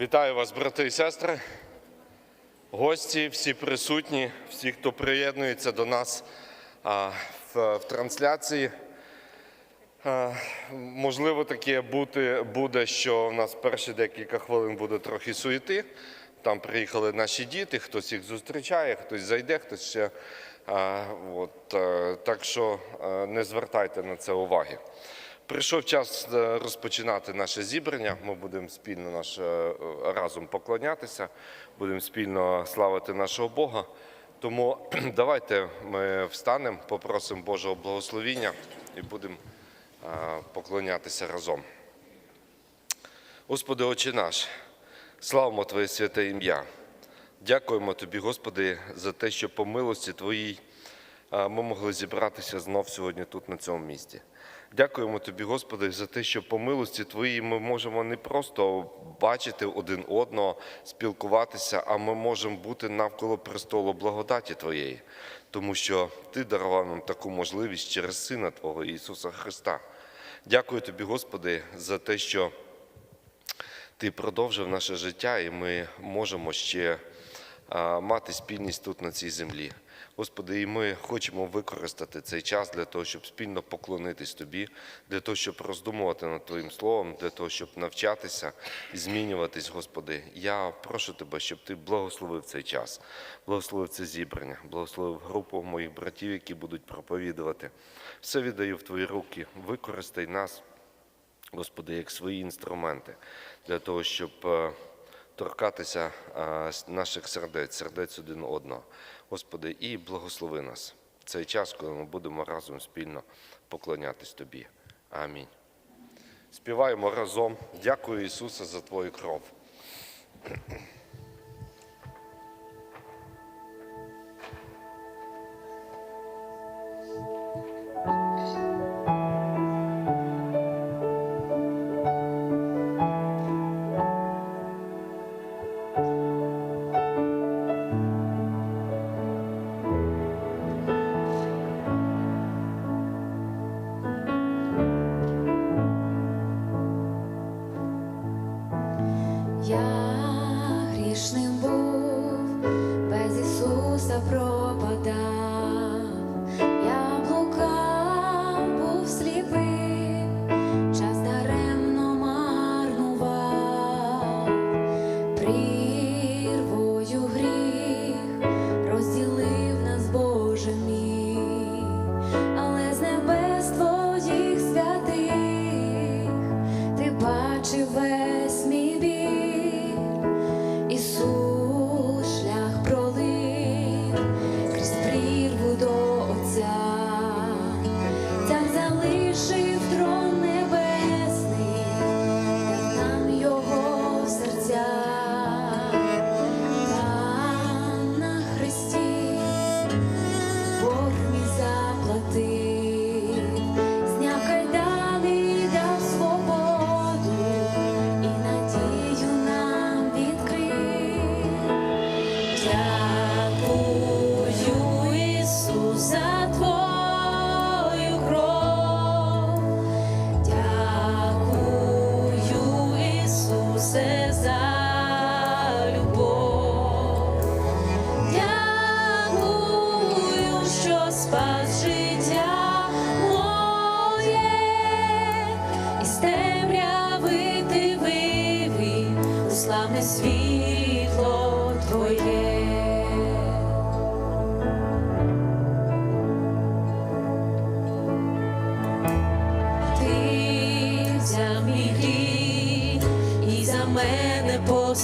Вітаю вас, брати і сестри, гості, всі присутні, всі, хто приєднується до нас в, в трансляції. Можливо, таке бути, буде, що в нас перші декілька хвилин буде трохи суєти. Там приїхали наші діти, хтось їх зустрічає, хтось зайде, хтось ще. От, е, так що е, не звертайте на це уваги. Прийшов час е, розпочинати наше зібрання. Ми будемо спільно наш, е, разом поклонятися, будемо спільно славити нашого Бога. Тому давайте ми встанемо, попросимо Божого благословіння і будемо е, поклонятися разом. Господи, Отче наш, славимо Твоє святе ім'я. Дякуємо Тобі, Господи, за те, що по милості Твоїй ми могли зібратися знов сьогодні тут, на цьому місці. Дякуємо Тобі, Господи, за те, що по милості Твоїй ми можемо не просто бачити один одного, спілкуватися, а ми можемо бути навколо престолу благодаті Твоєї, тому що Ти дарував нам таку можливість через Сина Твого Ісуса Христа. Дякую Тобі, Господи, за те, що ти продовжив наше життя, і ми можемо ще мати спільність тут на цій землі. Господи, і ми хочемо використати цей час для того, щоб спільно поклонитись Тобі, для того, щоб роздумувати над Твоїм словом, для того, щоб навчатися і змінюватись, Господи. Я прошу Тебе, щоб Ти благословив цей час, благословив це зібрання, благословив групу моїх братів, які будуть проповідувати. Все віддаю в Твої руки. Використай нас. Господи, як свої інструменти для того, щоб е, торкатися наших сердець, сердець один одного. Господи, і благослови нас в цей час, коли ми будемо разом спільно поклонятись Тобі. Амінь. Співаємо разом. Дякую, Ісусе, за Твою кров.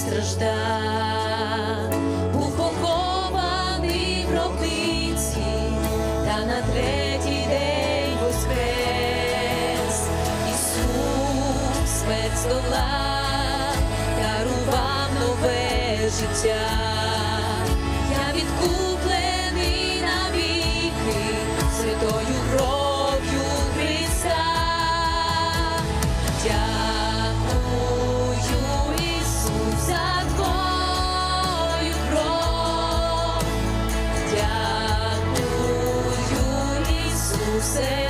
Мене був похований в гробниці, та на третій день воскрес. Ісус смерть здолав, дарував нове життя.